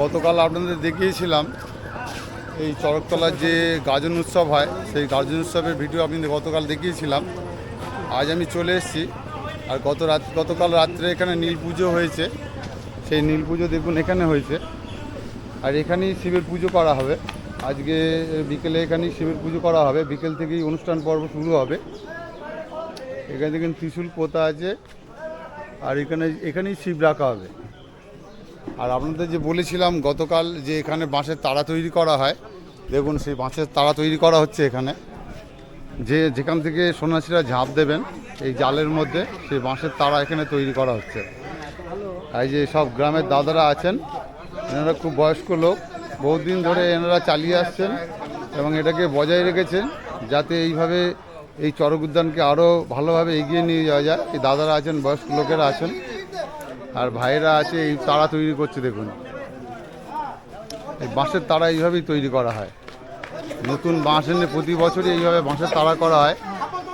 গতকাল আপনাদের দেখিয়েছিলাম, এই চরকতলার যে গাজন উৎসব হয়, সেই গাজন উৎসবের ভিডিও আপনাদের গতকাল দেখিয়েছিলাম। আজ আমি চলে এসেছি আর গত রাত, গতকাল রাত্রে এখানে নীল পুজো হয়েছে। সেই নীল পুজো দেখুন এখানে হয়েছে। আর এখানেই শিবের পুজো করা হবে। আজকে বিকেলে এখানেই শিবের পুজো করা হবে। বিকেল থেকেই অনুষ্ঠান পর্ব শুরু হবে। এখানে দেখুন ত্রিশূল পোতা আছে। আর এখানে, এখানেই শিব রাখা হবে। আর আপনাদের যে বলেছিলাম, গতকাল যে এখানে বাঁশের তারা তৈরি করা হয়, দেখুন সেই বাঁশের তারা তৈরি করা হচ্ছে এখানে। যে যেখান থেকে সন্ন্যাসীরা ঝাঁপ দেবেন, এই জালের মধ্যে সেই বাঁশের তারা এখানে তৈরি করা হচ্ছে। এই যে সব গ্রামের দাদারা আছেন, এনারা খুব বয়স্ক লোক, বহুদিন ধরে এনারা চালিয়ে আসছেন এবং এটাকে বজায় রেখেছেন যাতে এইভাবে এই চরক উদ্যানকে আরও ভালোভাবে এগিয়ে নিয়ে যাওয়া যায়। এই দাদারা আছেন, বয়স্ক লোকেরা আছেন। আর ভাইয়েরা আছে, এই তারা তৈরি করছে, দেখুন। এই বাঁশের তারা এইভাবেই তৈরি করা হয়। নতুন বাঁশ এনে প্রতি বছরই এইভাবে বাঁশের তারা করা হয়।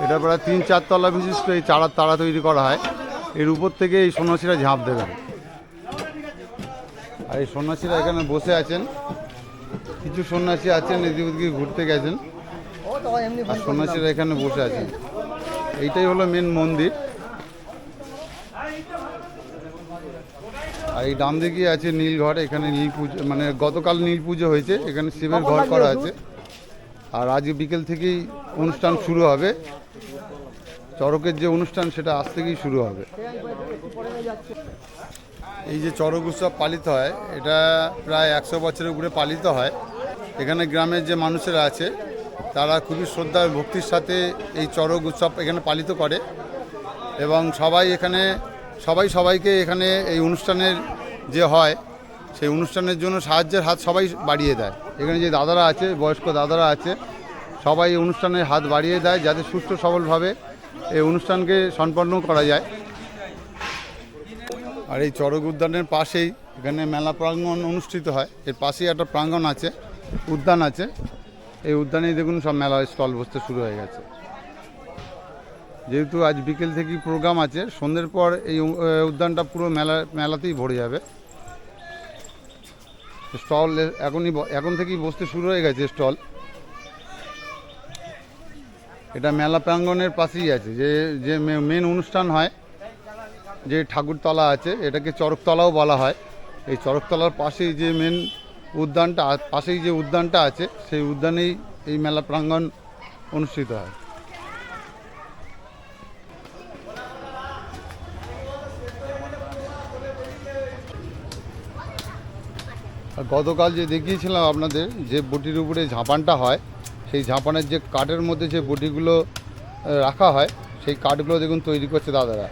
এটা প্রায় তিন চার তলা বিশিষ্ট এই চারার তারা তৈরি করা হয়। এর উপর থেকে এই সন্ন্যাসীরা ঝাঁপ দেবেন আর এই সন্ন্যাসীরা এখানে বসে আছেন। কিছু সন্ন্যাসী আছেন, এদিক ওদিকে ঘুরতে গেছেন। আর সন্ন্যাসীরা এখানে বসে আছেন। এইটাই হলো মেন মন্দির। এই ডান দিকে আছে নীল ঘর এখানে নীল পুজো মানে গতকাল নীল পুজো হয়েছে এখানে শিবের ঘর করা আছে। আর আজ বিকেল থেকেই অনুষ্ঠান শুরু হবে। চড়কের যে অনুষ্ঠান সেটা আজ থেকেই শুরু হবে। এই যে চড়ক উৎসব পালিত হয় এটা প্রায় একশো বছরের উপরে পালিত হয়। এখানে গ্রামের যে মানুষেরা আছে তারা খুবই শ্রদ্ধা ভক্তির সাথে এই চড়ক উৎসব এখানে পালিত করে। এবং সবাই এখানে সবাই সবাইকে এখানে এই অনুষ্ঠানের যে হয়, সেই অনুষ্ঠানের জন্য সাহায্যের হাত সবাই বাড়িয়ে দেয়। এখানে যে দাদারা আছে, বয়স্ক দাদারা আছে, সবাই অনুষ্ঠানের হাত বাড়িয়ে দেয় যাতে সুস্থ সবলভাবে এই অনুষ্ঠানকে সম্পন্ন করা যায়। আর এই চড়ক উদ্যানের পাশেই এখানে মেলা প্রাঙ্গণ অনুষ্ঠিত হয়। এর পাশেই একটা প্রাঙ্গণ আছে, উদ্যান আছে। এই উদ্যানেই দেখুন সব মেলা স্টল বসতে শুরু হয়ে গেছে। যেহেতু আজ বিকেল থেকেই প্রোগ্রাম আছে, সন্ধ্যের পর এই উদ্যানটা পুরো মেলা, মেলাতেই ভরে যাবে। স্টল এখনই এখন থেকেই বসতে শুরু হয়ে গেছে স্টল। এটা মেলা প্রাঙ্গনের পাশেই আছে, যে যে মেন অনুষ্ঠান হয়, যে ঠাকুরতলা আছে, এটাকে চরকতলাও বলা হয়। এই চরকতলার পাশেই যে মেন উদ্যানটা, পাশেই যে উদ্যানটা আছে, সেই উদ্যানেই এই মেলা প্রাঙ্গণ অনুষ্ঠিত হয়। গতকাল যে দেখিয়েছিলাম আপনাদের, যে বটির উপরে ঝাঁপানটা হয়, সেই ঝাঁপানের যে কাঠের মধ্যে যে বটিগুলো রাখা হয়, সেই কাঠগুলো দেখুন তৈরি করছে দাদারা।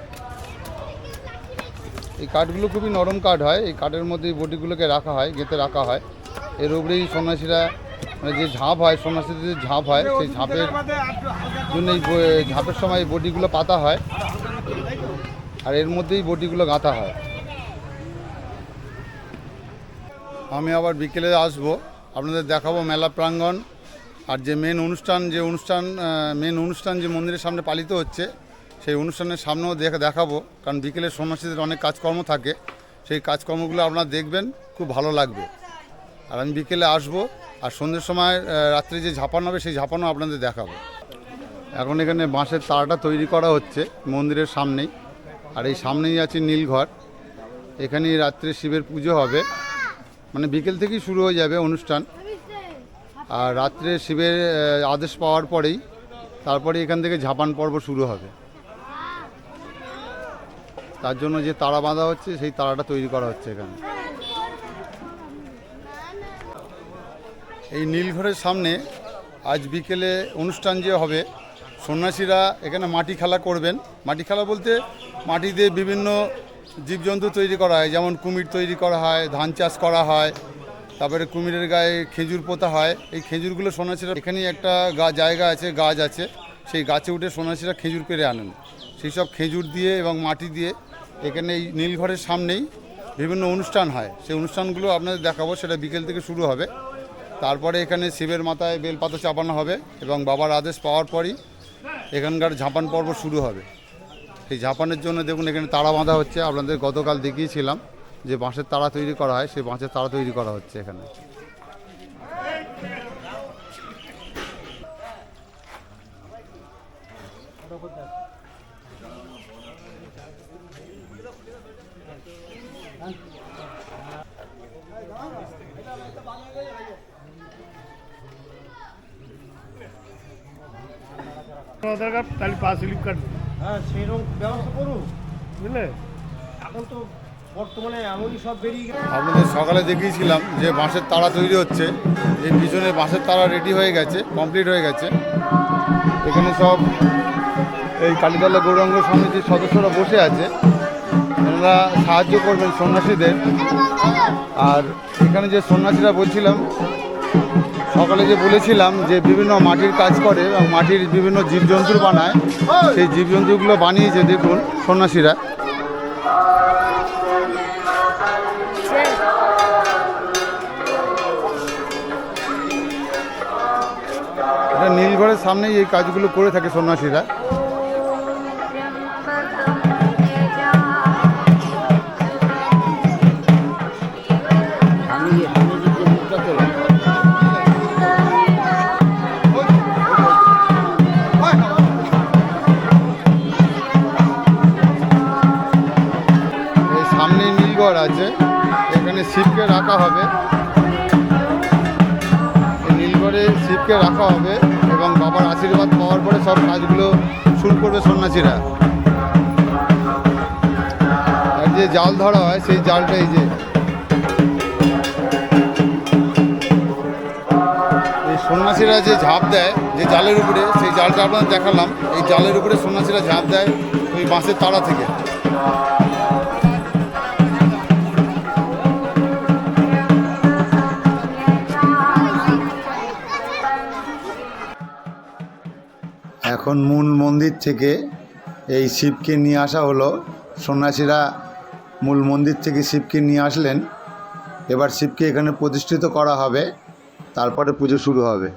এই কাঠগুলো খুবই নরম কাঠ হয়, এই কাঠের মধ্যে এই বটিগুলোকে রাখা হয়, গেঁথে রাখা হয়। এর উপরেই সন্ন্যাসীরা মানে যে ঝাঁপ হয়, সন্ন্যাসীদের যে ঝাঁপ হয়, সেই ঝাঁপের জন্য এই ঝাঁপের সময় এই বটিগুলো পাতা হয়। আর এর মধ্যেই বটিগুলো গাঁথা হয়। আমি আবার বিকেলে আসব। আপনাদের দেখাবো মেলা প্রাঙ্গণ আর যে মেন অনুষ্ঠান, যে অনুষ্ঠান মেন অনুষ্ঠান যে মন্দিরের সামনে পালিত হচ্ছে, সেই অনুষ্ঠানের সামনেও দেখে দেখাবো। কারণ বিকেলে সন্ন্যাসীদের অনেক কাজকর্ম থাকে। সেই কাজকর্মগুলো আপনারা দেখবেন, খুব ভালো লাগবে। আর আমি বিকেলে আসব আর সন্ধ্যের সময় রাত্রে যে ঝাপানো হবে, সেই ঝাপানো আপনাদের দেখাবো। এখন এখানে বাঁশের তারাটা তৈরি করা হচ্ছে মন্দিরের সামনেই। আর এই সামনেই আছে নীলঘর। এখানেই রাত্রে শিবের পুজো হবে। মানে বিকেল থেকেই শুরু হয়ে যাবে অনুষ্ঠান। আর রাত্রে শিবের আদেশ পাওয়ার পরেই তারপরে এখান থেকে ঝাপান পর্ব শুরু হবে। তার জন্য যে তারা বাঁধা হচ্ছে, সেই তারাটা তৈরি করা হচ্ছে এখানে। এই নীলঘরের সামনে আজ বিকেলে অনুষ্ঠান যে হবে, সন্ন্যাসীরা এখানে মাটি খেলা করবেন। মাটি খেলা বলতে মাটি দিয়ে বিভিন্ন জীবজন্তু তৈরি করা হয়, যেমন কুমির তৈরি করা হয়, ধান চাষ করা হয়, তারপরে কুমিরের গায়ে খেজুর পোতা হয়। এই খেজুরগুলো সন্ন্যাসীরা এখানেই একটা গা, জায়গা আছে, গাছ আছে। সেই গাছে উঠে সন্ন্যাসীরা খেজুর পেরে আনেন। সেই সব খেজুর দিয়ে এবং মাটি দিয়ে এখানে এই নীলঘরের সামনেই বিভিন্ন অনুষ্ঠান হয়। সেই অনুষ্ঠানগুলো আপনাদের দেখাবো, সেটা বিকেল থেকে শুরু হবে। তারপরে এখানে শিবের মাথায় বেলপাতা চাপানো হবে এবং বাবার আদেশ পাওয়ার পরই এখানকার ঝাপান পর্ব শুরু হবে। সেই ঝাপানের জন্য দেখুন, এখানে তাড়া বাঁধা হচ্ছে। আপনাদের গতকাল দেখিয়েছিলাম যে বাঁশের তারা তৈরি করা হয়, সেই বাঁশের তারা তৈরি করা হচ্ছে এখানে। তাহলে পাস স্লিপ কাটবে। হ্যাঁ সেইরকম ব্যবস্থা করুন। বুঝলে? এখন তো বর্তমানে এমনই সব বেরিয়ে গেছে। আপনাদের সকালে দেখিয়েছিলাম যে বাঁশের তারা তৈরি হচ্ছে এই পিছনে বাঁশের তারা রেডি হয়ে গেছে কমপ্লিট হয়ে গেছে। এখানে সব এই কালীতলা গৌরাঙ্গ সমিতির সদস্যরা বসে আছে। ওনারা সাহায্য করবেন সন্ন্যাসীদের। আর এখানে যে সন্ন্যাসীরা বলছিলাম সকালে যে বলেছিলাম যে বিভিন্ন মাটির কাজ করে এবং মাটির বিভিন্ন জীবজন্তু বানায়, সেই জীবজন্তুগুলো বানিয়েছে, দেখুন, সন্ন্যাসীরা। নীলঘরের সামনেই এই কাজগুলো করে থাকে সন্ন্যাসীরা। শিবকে রাখা হবে। নীলঘরে শিবকে রাখা হবে এবং বাবার আশীর্বাদ পাওয়ার পরে সব কাজগুলো শুরু করবে সন্ন্যাসীরা। আর যে জাল ধরা হয়, সেই জালটা এই যে। সন্ন্যাসীরা যে ঝাঁপ দেয়, যে জালের উপরে, সেই জালটা আপনাদের দেখালাম। এই জালের উপরে সন্ন্যাসীরা ঝাঁপ দেয় ওই বাঁশের তাড়া থেকে। এখন মূল মন্দির থেকে এই শিবকে নিয়ে আসা হলো। সন্ন্যাসীরা মূল মন্দির থেকে শিবকে নিয়ে আসলেন। এবার শিবকে এখানে প্রতিষ্ঠিত করা হবে। তারপরে পুজো শুরু হবে।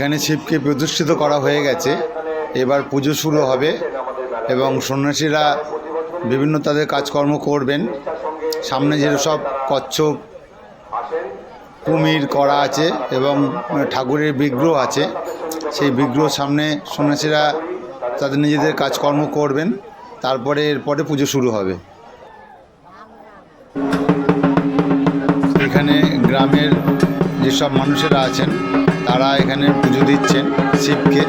এখানে শিবকে প্রতিষ্ঠিত করা হয়ে গেছে। এবার পুজো শুরু হবে এবং সন্ন্যাসীরা বিভিন্ন তাদের কাজকর্ম করবেন। সামনে যেসব কচ্ছপ, কুমির করা আছে এবং ঠাকুরের বিগ্রহ আছে। সেই বিগ্রহ সামনে সন্ন্যাসীরা তাদের নিজেদের কাজকর্ম করবেন। তারপরে এরপরে পুজো শুরু হবে। এখানে গ্রামের যেসব মানুষেরা আছেন তারা এখানে পুজো দিচ্ছেন শিবকে।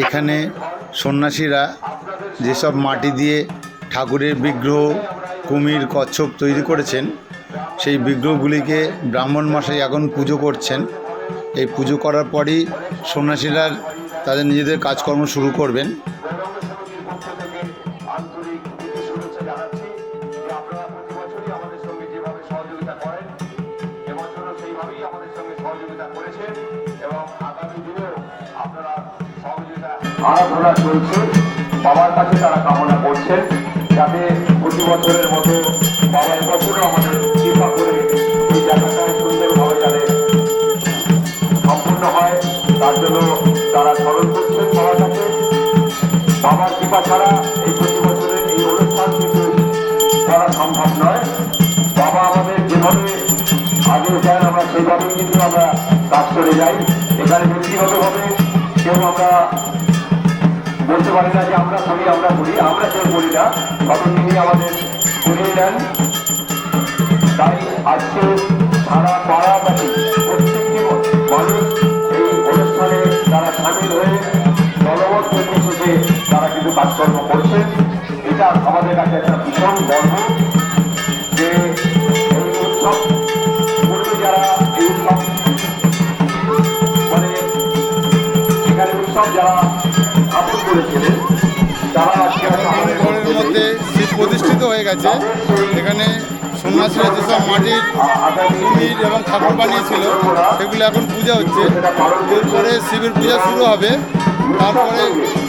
এখানে সন্ন্যাসীরা যেসব মাটি দিয়ে ঠাকুরের বিগ্রহ, কুমির, কচ্ছপ তৈরি করেছেন, সেই বিগ্রহগুলিকে ব্রাহ্মণ মশাই এখন পুজো করছেন। এই পুজো করার পরই সন্ন্যাসীরা তাদের নিজেদের কাজকর্ম শুরু করবেন। আরাধনা চলছে বাবার কাছে তারা কামনা করছে, যাতে প্রতি বছরের মতো বাবার বছরও আমাদের কৃপা করে এই জায়গাটায় সুন্দর জন্য তারা স্মরণ করছেন বাবার কাছে বাবার কৃপা ছাড়া এই প্রতি বছরের এই অনুষ্ঠান কিন্তু করা সম্ভব নয়। বাবা আমাদের যেভাবে আগে দেন আমরা সেইভাবেই কিন্তু আমরা কাজ করে যাই। এখানে ব্যক্তিগতভাবে কেউ আমরা বলতে পারি না যে আমরা করি আমরা করি। আমরা কেউ করি না। তখন তিনি আমাদের করিয়ে দেন। তাই আজকে সারা পাড়াবাসী নির্বিশেষে তারা কিন্তু কাজকর্ম করছেন এটা আমাদের কাছে একটা ভীষণ গর্ব যে এই উৎসব পূর্বে যারা এই উৎসব মানে এখানে উৎসব যারা স্থাপন করেছিলেন তারা আজকে আমাদের ঘরের মধ্যে শিব প্রতিষ্ঠিত হয়ে গেছে। এখানে সন্ন্যাসীরা যেসব মাটির কুমির এবং ঠাকুর বানিয়েছিল সেগুলো এখন পূজা হচ্ছে। এরপরে শিবের পূজা শুরু হবে। তারপরে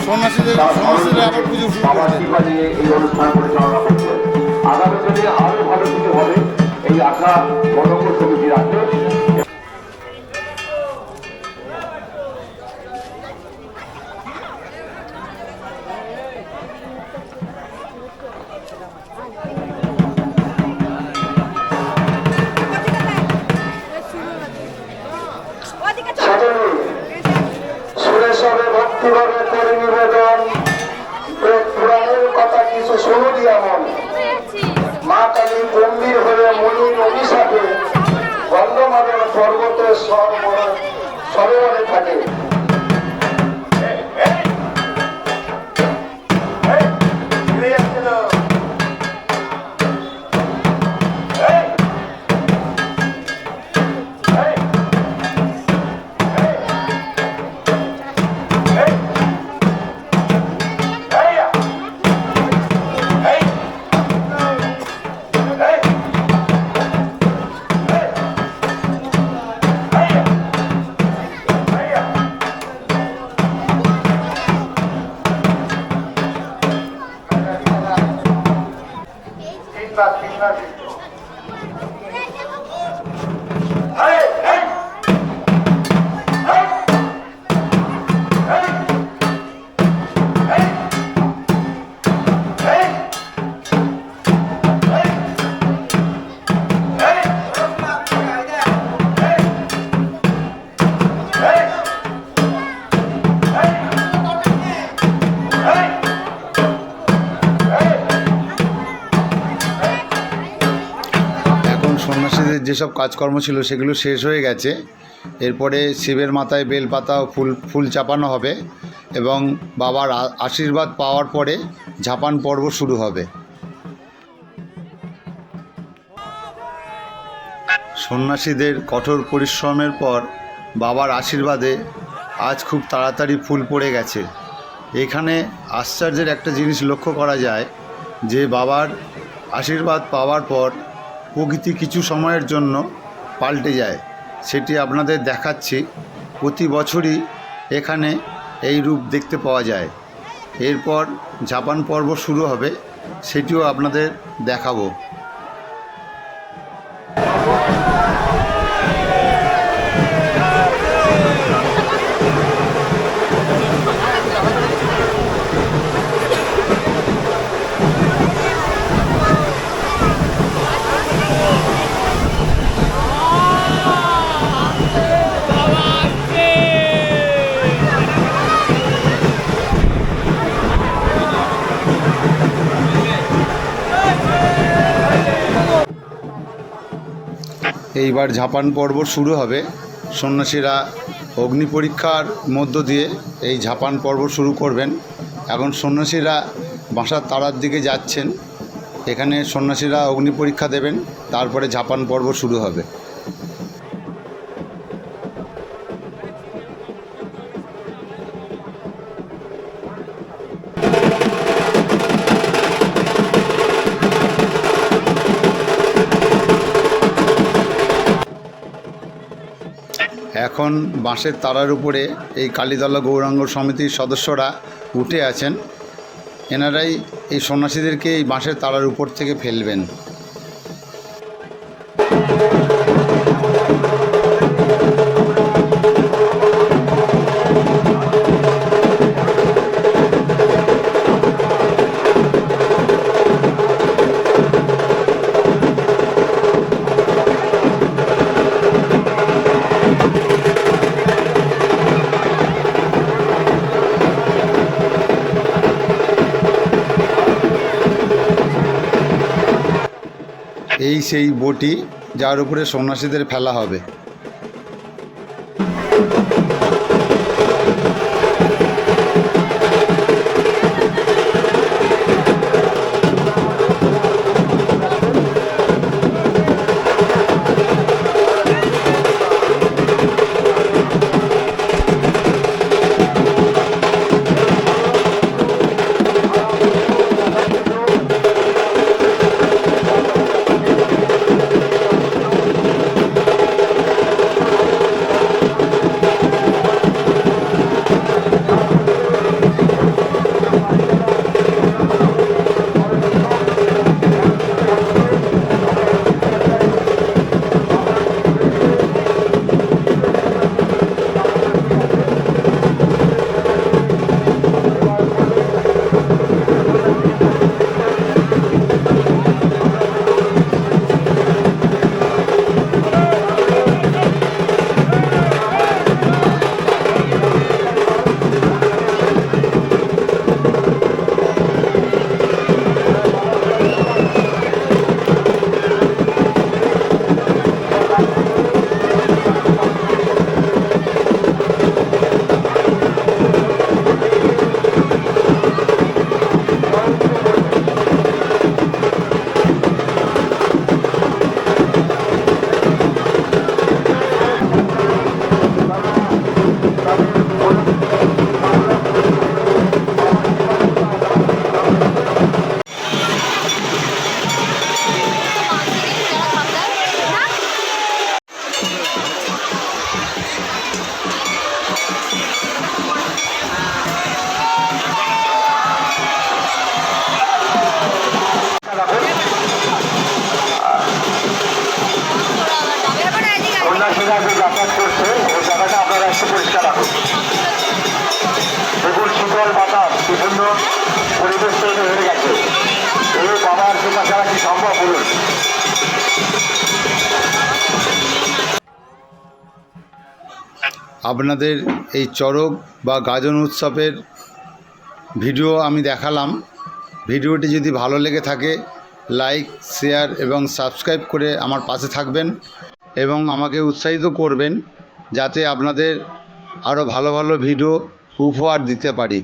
সন্ন্যাসীদের সন্ন্যাসীরা আবার পুজো শুরু করছেন আগামী দিনে আরও ভালো কিছু হবে। এই আশা বনঙ্গ সমিতি রাখবে যেসব কাজকর্ম ছিল সেগুলো শেষ হয়ে গেছে। এরপরে শিবের মাথায় বেলপাতা ও ফুল ফুল চাপানো হবে এবং বাবার আশীর্বাদ পাওয়ার পরে ঝাপান পর্ব শুরু হবে। সন্ন্যাসীদের কঠোর পরিশ্রমের পর বাবার আশীর্বাদে আজ খুব তাড়াতাড়ি ফুল পড়ে গেছে। এখানে আশ্চর্যের একটা জিনিস লক্ষ্য করা যায় যে বাবার আশীর্বাদ পাওয়ার পর প্রকৃতি কিছু সময়ের জন্য পাল্টে যায়। সেটি আপনাদের দেখাচ্ছি। প্রতি বছরই এখানে এই রূপ দেখতে পাওয়া যায়। এরপর জাপান পর্ব শুরু হবে, সেটিও আপনাদের দেখাবো। এইবার ঝাপান পর্ব শুরু হবে। সন্ন্যাসীরা অগ্নি পরীক্ষার মধ্য দিয়ে এই ঝাপান পর্ব শুরু করবেন। এখন সন্ন্যাসীরা বাসার তারার দিকে যাচ্ছেন। এখানে সন্ন্যাসীরা অগ্নি পরীক্ষা দেবেন। তারপরে ঝাপান পর্ব শুরু হবে। এখন বাঁশের তারার উপরে এই কালীতলা গৌরাঙ্গ সমিতির সদস্যরা উঠে আছেন। এনারাই এই সন্ন্যাসীদেরকে এই বাঁশের তারার উপর থেকে ফেলবেন। এই সেই বটি যার উপরে সন্ন্যাসীদের ফেলা হবে। আপনাদের এই চড়ক বা গাজন উৎসবের ভিডিও আমি দেখালাম। ভিডিওটি যদি ভালো লেগে থাকে, লাইক, শেয়ার এবং সাবস্ক্রাইব করে আমার পাশে থাকবেন এবং আমাকে উৎসাহিত করবেন যাতে আপনাদের আরও ভালো ভালো ভিডিও উপহার দিতে পারি।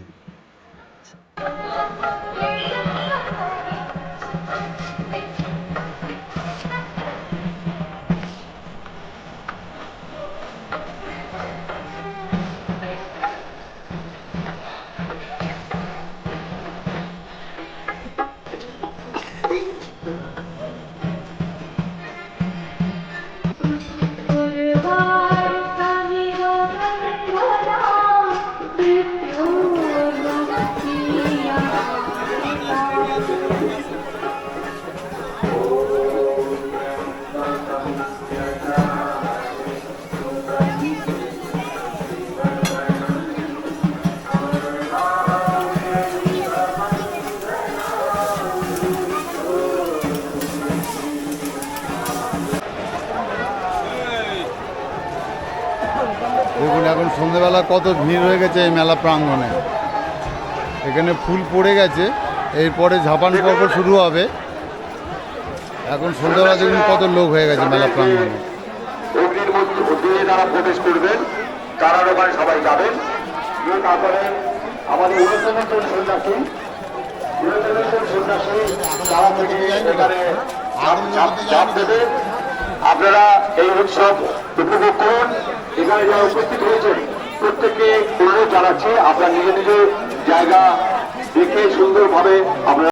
দেখুন, এখন সন্ধেবেলা কত ভিড় হয়ে গেছে এই মেলা প্রাঙ্গণে। এখানে ফুল পড়ে গেছে, এরপরে ঝাপান পর্ব শুরু হবে। এখন সন্ধ্যাবেলা দেখুন কত লোক হয়ে গেছে মেলা প্রাঙ্গণে। আপনারা এই উৎসব উপভোগ করুন। এখানে যারা উপস্থিত হয়েছেন প্রত্যেককে অনুরোধ জানাচ্ছি আপনার নিজের নিজের জায়গা দেখে সুন্দরভাবে আপনারা